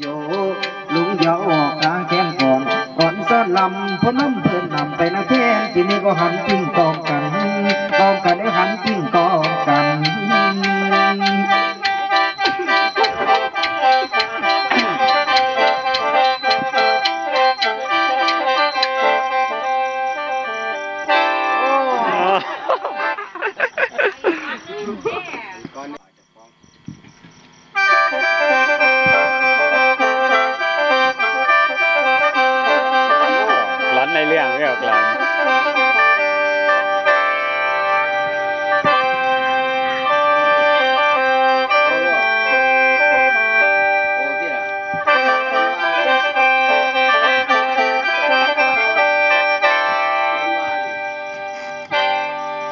โยลุงอย่าออกกลางแขนก่อนก่อนซ่อนลำพน้ำเพื่อนนำไปนะแค่ทีนี้ก็หันจริงต่อ ไม่ออกร้อน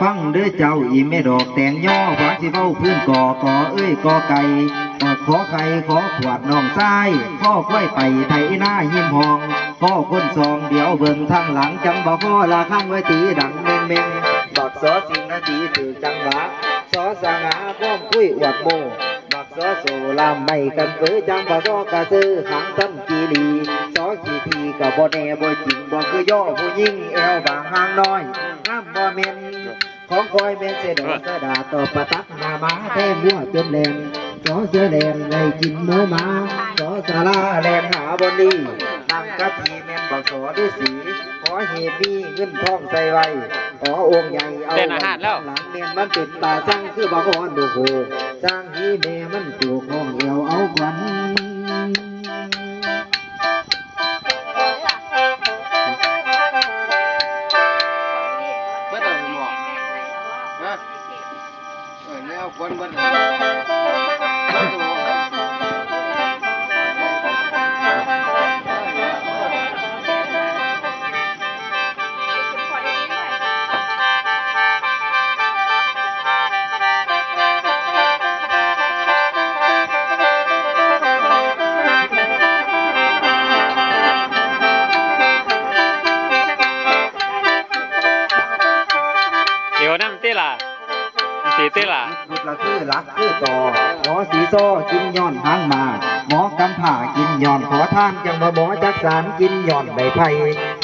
ฟังเด้อเจ้าอีแม่ดอกแตงย่อหวาสิเว้าพื้นก่อก่อเอ้ยก่อไก่ขอไข่ขอขวดน้องทรายข้อก้อยไปไถหน้าหิมหอง ข้อคนซองเดี๋ยวเบิ่งทางหลังจังบอกข้อลาข้างไว้ตีดังเม่งเม่งบักสอสิงนาทีถือจังหวะสอสงาพ้อมคุยอวดโมบักสอโซลามไม่กันเปือจังบ่ซอกะซื้อหางซ้ำกีรีสอขีทีกับบ่แน่บ่จริงบ่คือย่อผู้ยิ่งแอวบางหางน้อยห้ามบ่เม่นของคอยเมนเสดอกกระดาต่อประตักหนามาแท้มัวจนแหลมจอเสือแหลมในกินหมูหมาจอสาราแหลมหาบนดี นางกะทีแมนบอกสอด้วยสี ขอเหตุมีเงินทองใส่ไว้ ขอองค์ใหญ่เอาเต้นอาหารแล้ว หลังเมียนมันติดตาสั่งคือบอกอ่อนดูโหสร้างฮีเมมันจูกห้องเอวเอาขวัญเบิดเอาหมอกนะเออแล้วคนเบิดเอา ตีล่ะสีตีล่ะบุตรละคือรักคือต่อหมอสีโซกินย้อนหางมา หมอกำผ่ากินย้อนขอท่านจังมาหมอจักสารกินย้อนใบไผ่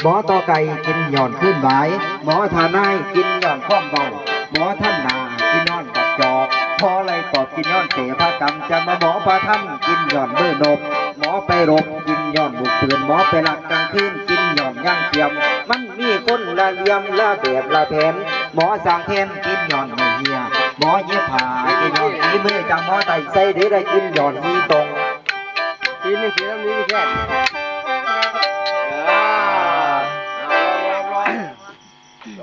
หมอต่อไก่กินย้อนขึ้นบายหมอทานายกินย้อนข้อมเบาหมอท่านนากินย้อนบักจอกพอไรปอบกินย้อนเสพากรรมจะมาหมอพาท่านกินย้อนเบื่อนบหมอไปรบกินย้อนบุกเตือนหมอไปหลักกลางคืนกินย้อนย่างเทียม มันมีคนละเลียมละแบบละแผน หมอสางแทมกินหย่อนไม่เฮียหมอเย็บผ้ากินหย่อนฝีมือจากหมอไตใส่เดี๋ยวได้กินหย่อนมีตรงทีนี้สีน้ำนี้แค่